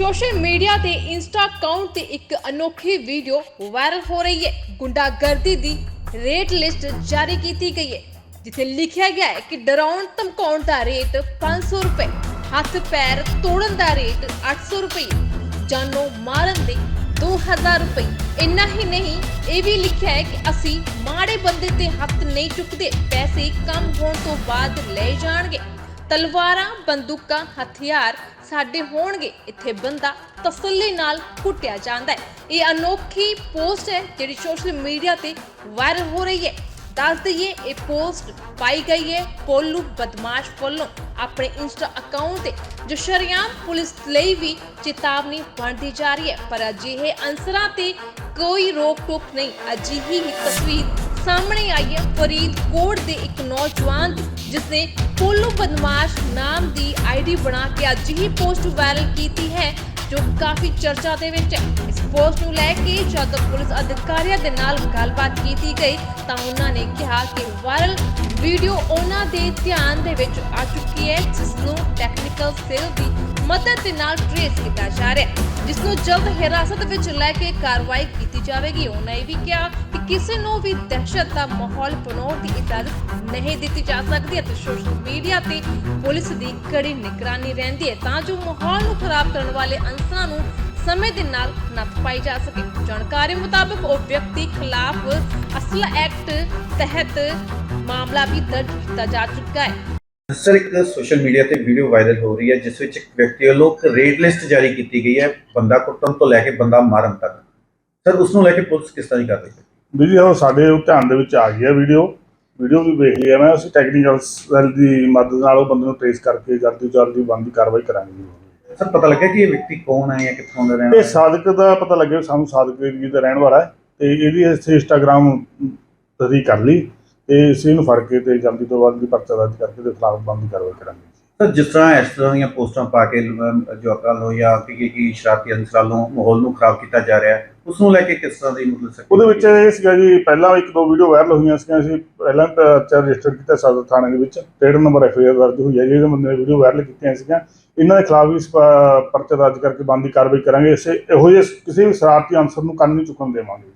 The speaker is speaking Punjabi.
ਸੋਸ਼ਲ ਮੀਡੀਆ ਤੇ ਇੰਸਟਾ ਅਕਾਊਂਟ ਤੇ ਇੱਕ ਅਨੋਖੀ ਵੀਡੀਓ ਵਾਇਰਲ ਹੋ ਰਹੀ ਹੈ। ਗੁੰਡਾਗਰਦੀ ਦੀ ਰੇਟ ਲਿਸਟ ਜਾਰੀ ਕੀਤੀ ਗਈ ਹੈ, ਜਿੱਥੇ ਲਿਖਿਆ ਗਿਆ ਹੈ ਕਿ ਡਰਾਉਣ, ਧਮਕਾਉਣ ਦਾ ਰੇਟ 500 ਰੁਪਏ, ਹੱਥ ਪੈਰ ਤੋੜਨ ਦਾ ਰੇਟ 800 ਰੁਪਏ, ਜਾਨੋਂ ਮਾਰਨ ਦੇ 2000 ਰੁਪਏ। ਇੰਨਾ ਹੀ ਨਹੀਂ, ਇਹ ਵੀ ਲਿਖਿਆ ਹੈ ਕਿ ਅਸੀਂ ਮਾੜੇ ਬੰਦੇ ਤੇ ਹੱਥ ਨਹੀਂ ਚੁੱਕਦੇ, ਪੈਸੇ ਕੰਮ ਹੋਣ ਤੋਂ ਬਾਅਦ ਲੈ ਜਾਣਗੇ। ਤਲਵਾਰਾਂ, ਬੰਦੂਕਾਂ, ਹਥਿਆਰ ਸਾਡੇ ਹੋਣਗੇ। ਇੱਥੇ ਬੰਦਾ ਤਸੱਲੀ ਨਾਲ ਕੁੱਟਿਆ ਜਾਂਦਾ ਹੈ। ਇਹ ਅਨੋਖੀ ਪੋਸਟ ਹੈ ਜਿਹੜੀ ਸੋਸ਼ਲ ਮੀਡੀਆ ਤੇ ਵਾਇਰਲ ਹੋ ਰਹੀ ਹੈ। ਦੱਸ ਦਈਏ, ਇਹ ਪੋਸਟ ਪਾਈ ਗਈ ਹੈ ਕੋਲੂ ਬਦਮਾਸ਼ ਵੱਲੋਂ ਆਪਣੇ ਇੰਸਟਾ ਅਕਾਊਂਟ ਤੇ, ਜੋ ਸ਼ਰਿਆਮ ਪੁਲਿਸ ਲਈ ਵੀ ਚੇਤਾਵਨੀ ਬਣਦੀ ਜਾ ਰਹੀ ਹੈ। ਪਰ ਅਜਿਹੇ ਅੰਸਰਾਂ ਤੇ ਕੋਈ ਰੋਕ ਟੋਕ ਨਹੀਂ। ਅਜਿਹੀ ਹੀ ਤਸਵੀਰ ਸਾਹਮਣੇ ਆਈ ਹੈ ਫਰੀਦਕੋਟ ਦੇ ਇੱਕ ਨੌਜਵਾਨ ਜਿਸਨੇ ਕੋਲੂ ਬਦਮਾਸ਼ ਨਾਮ ਦੀ ਆਈਡੀ ਬਣਾ ਕੇ ਅਜਿਹੀ ਪੋਸਟ ਵਾਇਰਲ ਕੀਤੀ ਹੈ, ਜੋ ਕਾਫੀ ਚਰਚਾ ਦੇ ਵਿੱਚ ਹੈ। ਇਸ ਪੋਸਟ ਨੂੰ ਲੈ ਕੇ ਜਦ ਪੁਲਿਸ ਅਧਿਕਾਰੀਆਂ ਦੇ ਨਾਲ ਗੱਲਬਾਤ ਕੀਤੀ ਗਈ, ਤਾਂ ਉਹਨਾਂ ਨੇ ਕਿਹਾ ਕਿ ਵਾਇਰਲ ਵੀਡੀਓ ਉਹਨਾਂ ਦੇ ਧਿਆਨ ਦੇ ਵਿੱਚ ਆ ਚੁੱਕੀ ਹੈ, ਜਿਸ ਨੂੰ ਟੈਕਨੀਕਲ ਸੇਲ ਦੀ ਮਦਦ ਦੇ ਨਾਲ ਟ੍ਰੇਸ ਕੀਤਾ ਜਾ ਰਿਹਾ ਹੈ। ਜਿਸ ਨੂੰ ਜਲਦ ਹਿਰਾਸਤ ਵਿੱਚ ਲੈ ਕੇ ਕਾਰਵਾਈ ਕੀਤੀ ਜਾਵੇਗੀ। ਉਹਨਾਂ ਇਹ ਵੀ ਕਿਹਾ ਕਿ ਕਿਸੇ ਨੂੰ ਵੀ ਦਹਿਸ਼ਤ ਦਾ ਮਾਹੌਲ ਬਣਾਉਣ ਦੀ ਇਜਾਜ਼ਤ ਨਹੀਂ ਦਿੱਤੀ ਜਾ ਸਕਦੀ ਅਤੇ ਸੋਸ਼ਲ ਮੀਡੀਆ ਤੇ ਪੁਲਿਸ ਦੀ ਕੜੀ ਨਿਗਰਾਨੀ ਰਹਿੰਦੀ ਹੈ ਤਾਂ ਜੋ ਮਾਹੌਲ ਨੂੰ ਖਰਾਬ ਕਰਨ ਵਾਲੇ ਅੰਸਰਾਂ ਨੂੰ ਸਮੇਂ ਦੇ ਨਾਲ ਨੱਥ ਪਾਈ ਜਾ ਸਕੇ। ਜਾਣਕਾਰੀ ਮੁਤਾਬਕ ਉਹ ਵਿਅਕਤੀ ਖਿਲਾਫ ਅਸਲਾ ਐਕਟ ਤਹਿਤ ਮਾਮਲਾ ਵੀ ਦਰਜ ਕੀਤਾ ਜਾ ਚੁੱਕਾ ਹੈ। ਸਰ ਇੱਕ ਸੋਸ਼ਲ ਮੀਡੀਆ ਤੇ ਵੀਡੀਓ ਵਾਇਰਲ ਹੋ ਰਹੀ ਹੈ ਜਿਸ ਵਿੱਚ ਇੱਕ ਵਿਅਕਤੀ ਵੱਲੋਂ ਰੇਡ ਲਿਸਟ ਜਾਰੀ ਕੀਤੀ ਗਈ ਹੈ ਬੰਦਾ ਕੁੱਟਣ ਤੋਂ ਲੈ ਕੇ ਬੰਦਾ ਮਾਰਨ ਤੱਕ। ਸਰ ਉਸ ਨੂੰ ਲੈ ਕੇ ਪੁਲਿਸ ਕਿਸ ਤਰ੍ਹਾਂ ਦੀ ਕਰ ਰਹੀ ਹੈ? ਵੀਡੀਓ ਸਾਡੇ ਧਿਆਨ ਦੇ ਵਿੱਚ ਆ ਗਈ ਹੈ ਵੀਡੀਓ। ਵੀਡੀਓ ਵੀ ਵੇਖ ਹੈ ਮੈਂ ਅਸੀਂ ਟੈਕਨੀਕਲ ਸੈੱਲ ਦੀ ਮਦਦ ਨਾਲ ਉਹ ਬੰਦੇ ਨੂੰ ਟ੍ਰੇਸ ਕਰਕੇ ਜਲਦੀ ਜਲਦੀ ਬੰਦੀ ਕਾਰਵਾਈ ਕਰਾਂਗੇ। ਸਰ ਪਤਾ ਲੱਗਿਆ ਕਿ ਇਹ ਵਿਅਕਤੀ ਕੌਣ ਹੈ ਜਾਂ ਕਿੱਥੋਂ ਦਾ ਰਹਿਣ ਇਹ ਵਾਲਾ ਹੈ? ਸਾਦਕ ਦਾ ਪਤਾ ਲੱਗਿਆ ਸਾਨੂੰ ਸਾਦਕ ਏਰੀਏ ਦਾ ਰਹਿਣ ਵਾਲਾ ਹੈ। ਤੇ ਇਹਦੀ ਇੱਥੇ ਇੰਸਟਾਗ੍ਰਾਮ ਤਸਦੀਕ ਕਰ ਲਈ। ਤੇ ਇਸੇ ਨੂੰ ਫੜ ਕੇ ਤੇ ਜਲਦੀ ਤੋਂ ਜਲਦੀ ਪਰਚਾ ਦਰਜ ਕਰਕੇ ਦੇ ਖਿਲਾਫ ਬੰਦੀ ਕਾਰਵਾਈ ਕਰਾਂਗੇ। ਸਰ ਜਿਸ ਤਰ੍ਹਾਂ ਇਸ ਤਰ੍ਹਾਂ ਦੀਆਂ ਪੋਸਟਾਂ ਪਾ ਕੇ ਜੋ ਅਕਲ ਹੋ ਜਾਂ ਕਿ ਕਿ ਸ਼ਰਾਰਤੀ ਅੰਸਰਾਂ ਨੂੰ ਮਾਹੌਲ ਨੂੰ ਖਰਾਬ ਕੀਤਾ ਜਾ ਰਿਹਾ ਹੈ ਉਸ ਨੂੰ ਲੈ ਕੇ ਕਿਸ ਤਰ੍ਹਾਂ ਦੀ ਮਤਲਬ ਸਖਤੀ ਉਹਦੇ ਵਿੱਚ ਇਹ ਸੀਗਾ ਜੀ ਪਹਿਲਾਂ ਇੱਕ ਦੋ ਵੀਡੀਓ ਵਾਇਰਲ ਹੋਈਆਂ ਸੀਗੀਆਂ ਅਸੀਂ ਪਹਿਲਾਂ ਪਰਚਾ ਰਜਿਸਟਰ ਕੀਤਾ ਸਦਰ ਥਾਣੇ ਦੇ ਵਿੱਚ ਡੇਢ ਨੰਬਰ ਐਫ ਆਰ ਦਰਜ ਹੋਈ ਹੈ ਜਿਹੜੇ ਬੰਦੇ ਨੇ ਵੀਡੀਓ ਵਾਇਰਲ ਕੀਤੀਆਂ ਸੀਗੀਆਂ। ਇਹਨਾਂ ਦੇ ਖਿਲਾਫ ਵੀ ਪਰਚਾ ਦਰਜ ਕਰਕੇ ਬੰਦੀ ਕਾਰਵਾਈ ਕਰਾਂਗੇ ਇਸੇ ਇਹੋ ਜਿਹੇ ਕਿਸੇ ਵੀ ਸ਼ਰਾਰਤੀ ਅਨਸਰ ਨੂੰ ਕੰਨ ਨਹੀਂ ਚੁੱਕਣ ਦੇਵਾਂਗੇ ਜੀ।